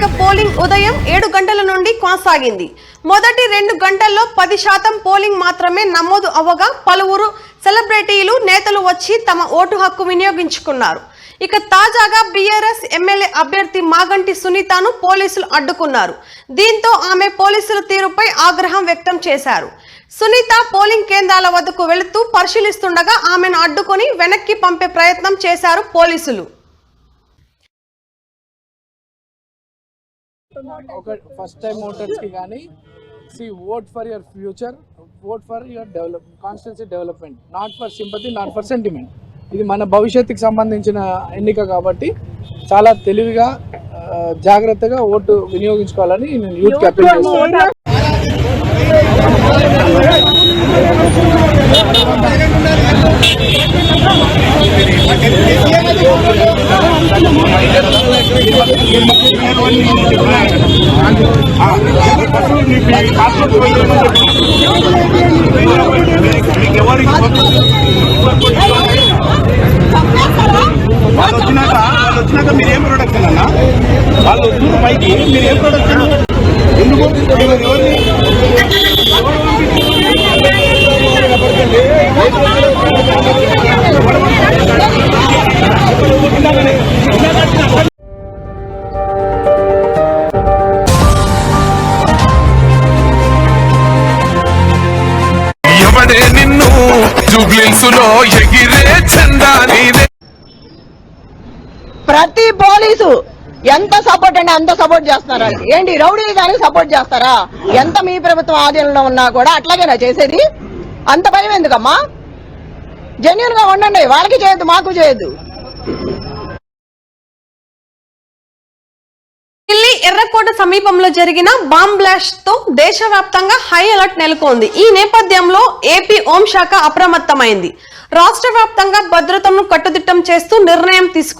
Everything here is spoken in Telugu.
ఇక పోలింగ్ ఉదయం ఏడు గంటల నుండి కొనసాగింది. మొదటి రెండు గంటల్లో పది శాతం పోలింగ్ మాత్రమే నమోదు అవ్వగా పలువురు సెలబ్రిటీలు నేతలు వచ్చి తమ ఓటు హక్కు వినియోగించుకున్నారు. ఇక తాజాగా బీఆర్ఎస్ ఎమ్మెల్యే అభ్యర్థి మాగంటి సునీతను పోలీసులు అడ్డుకున్నారు. దీంతో ఆమె పోలీసుల తీరుపై ఆగ్రహం వ్యక్తం చేశారు. సునీత పోలింగ్ కేంద్రాల వద్దకు వెళుతూ పరిశీలిస్తుండగా ఆమెను అడ్డుకొని వెనక్కి పంపే ప్రయత్నం చేశారు పోలీసులు. ఒక ఫస్ట్ టైం ఓటర్స్కి కానీ see vote for your future vote for your develop constituency development not for sympathy not for sentiment ఇది మన భవిష్యత్తుకి సంబంధించిన ఎన్నిక కాబట్టి చాలా తెలివిగా జాగ్రత్తగా ఓటు వినియోగించుకోవాలని నేను యూత్కి అప్పీల్ చేస్తాను వాళ్ళు వచ్చినాక వాళ్ళు వచ్చినాక మీరు ఏం ప్రొడక్షన్ అన్న? వాళ్ళు వచ్చిన పైకి మీరు ఏం ప్రొడక్షన్ ఎందుకు? ఎవరిని ఎవడే నిన్ను. జుబ్లిన్సులో ఎగిరే చందా నీదే. ప్రతి పోలీసు ఎంత సపోర్ట్ అంటే అంత సపోర్ట్ చేస్తున్నారా ఏంటి రౌడీ దానికి సపోర్ట్ చేస్తారా? ఎంత మీ ప్రభుత్వం ఆధీనంలో ఉన్నా కూడా అట్లాగేనా చేసేది? అంత భయం ఎందుకమ్మా? జెన్యున్గా ఉండండి వాళ్ళకి చేయొద్దు మాకు చేయొద్దు. ఎర్రకోట సమీపంలో జరిగిన బాంబ్ బ్లాస్ట్తో దేశవ్యాప్తంగా హై అలర్ట్ నెలకొంది. ఈ నేపథ్యంలో ఏపీ హోంశాఖ అప్రమత్తమైంది. రాష్ట్ర వ్యాప్తంగా భద్రతను కట్టుదిట్టం చేస్తూ నిర్ణయం తీసుకుంది.